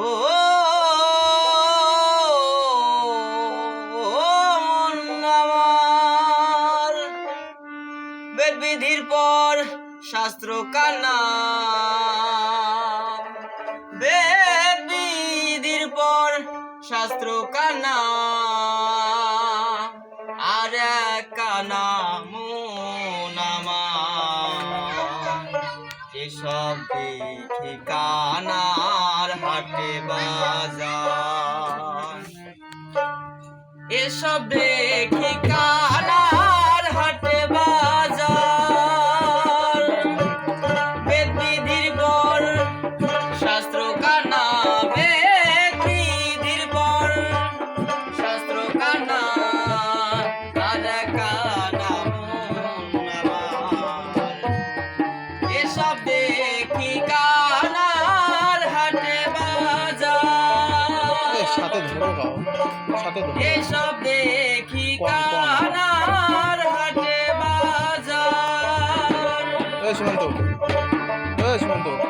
ও বেদবিধির পর শাস্ত্র কান্না বেদবিধির পর শাস্ত্র কান্না আর কানা মো নামা এসব ঠিকানা এসব দেখি কানার হাটে বাজার? বেদিদির বর শাস্ত্র কানা সাথে ধরে গাও সাথে ধরে এসব দেখি কানার হাটে বাজার। এ সুমন্ত এ সুমন্ত।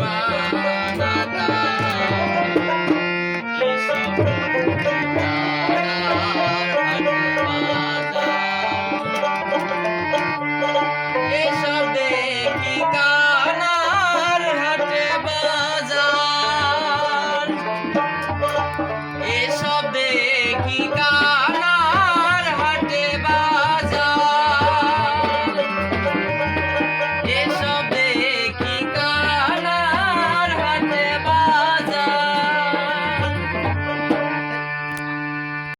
Bye.